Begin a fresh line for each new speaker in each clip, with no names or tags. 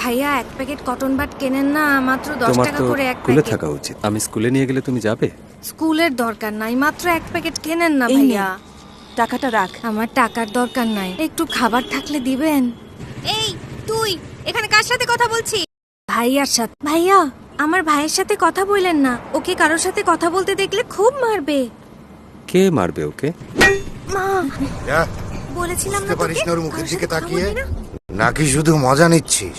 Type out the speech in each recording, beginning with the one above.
ভাইয়া এক packet cotton but কেনেন না মাত্র দশ
তোমার
টাকা
তো
করে এক
স্কুলে
প্যাকেট।
থাকা উচিত। আমি স্কুলে নিয়ে গেলে তুমি যাবে?
স্কুলের দরকার নাই মাত্র এক প্যাকেট কেনেন না
এই নে,
ভাইয়া।
টাকাটা রাখ।
আমার টাকার দরকার নাই। একটু খাবার থাকলে দিবেন? এই তুই এখানে কার সাথে কথা বলছিস? ভাইয়ার সাথে। ভাইয়া আমার ভাইয়ের সাথে কথা বললেন না। ওকে কারোর সাথে কথা বলতে দেখলে খুব মারবে।
কে মারবে ওকে?
মা বলেছিলাম না
বুঝতে পারিস
তোকে
না ওর মুখের
কারোর
দিকে
সাথে কথা
তাকিয়ে?
বলবি না?
নাকি শুধু মজা নিচ্ছিস?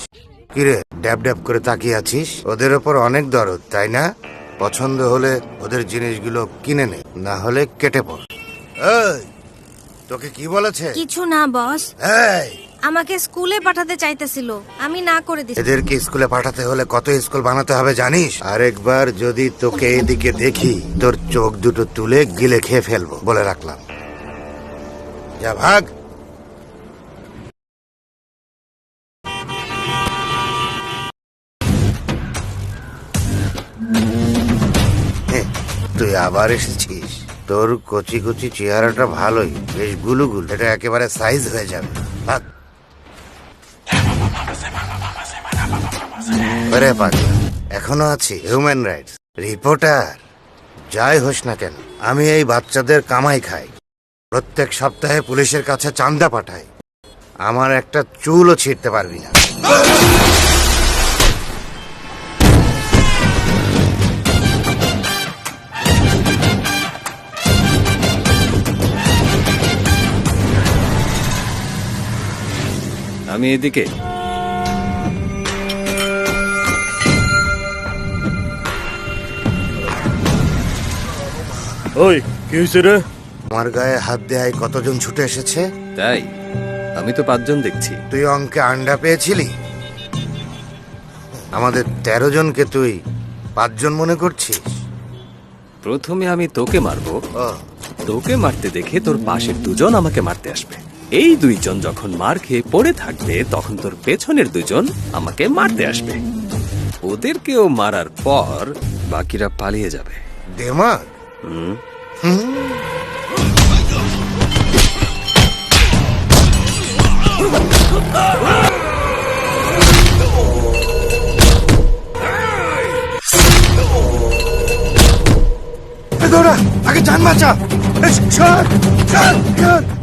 কিরে ড্যাব ড্যাব করে তাকিয়ে আছিস? ওদের ওপর অনেক দরদ তাই না? পছন্দ হলে ওদের জিনিসগুলো কিনে নে না হলে কেটে পড়। এই তোকে কি বলেছে?
কিছু না বস।
এই!
আমাকে স্কুলে পাঠাতে চাইতেছিল আমি না করে দিছি।
এদেরকে স্কুলে পাঠাতে হলে কত স্কুল বানাতে হবে জানিস? আরেকবার যদি তোকে এদিকে দেখি তোর চোখ দুটো তুলে গিলে খেয়ে ফেলব বলে রাখলাম। যা ভাগ! তুই আবার এসেছিস। তোর কচি কচি চেহারাটা ভালোই, বেশ গুলুগুল, এটা একেবারে সাইজ হয়ে যাবে। এখনও আছি হিউম্যান রাইটস রিপোর্টার যাই হোস না কেন, আমি এই বাচ্চাদের কামাই খাই। প্রত্যেক সপ্তাহে পুলিশের কাছে চান্দা পাঠাই। আমার একটা চুলও ছিঁড়তে পারবি না।
আমি এদিকে।
ওই কি হয়েছে রে?
আমার গায়ে হাত দেয় কতজন ছুটে এসেছে?
তাই? আমি তো পাঁচজন দেখছি।
তুই অঙ্কে আন্ডা পেয়েছিলি? আমাদের তেরো জনকে তুই পাঁচজন মনে করছিস?
প্রথমে আমি তোকে মারবো। তোকে মারতে দেখে তোর পাশের দুজন আমাকে মারতে আসবে। এই দুইজন যখন মার খেয়ে পড়ে থাকবে তখন তোর পেছনের দুজন আমাকে মারতে আসবে। ওদেরকেও মারার পর বাকিরা পালিয়ে যাবে।
দেমাগ?
হুম।
দৌড়া আগে জান বাঁচা। সর, সর, সর।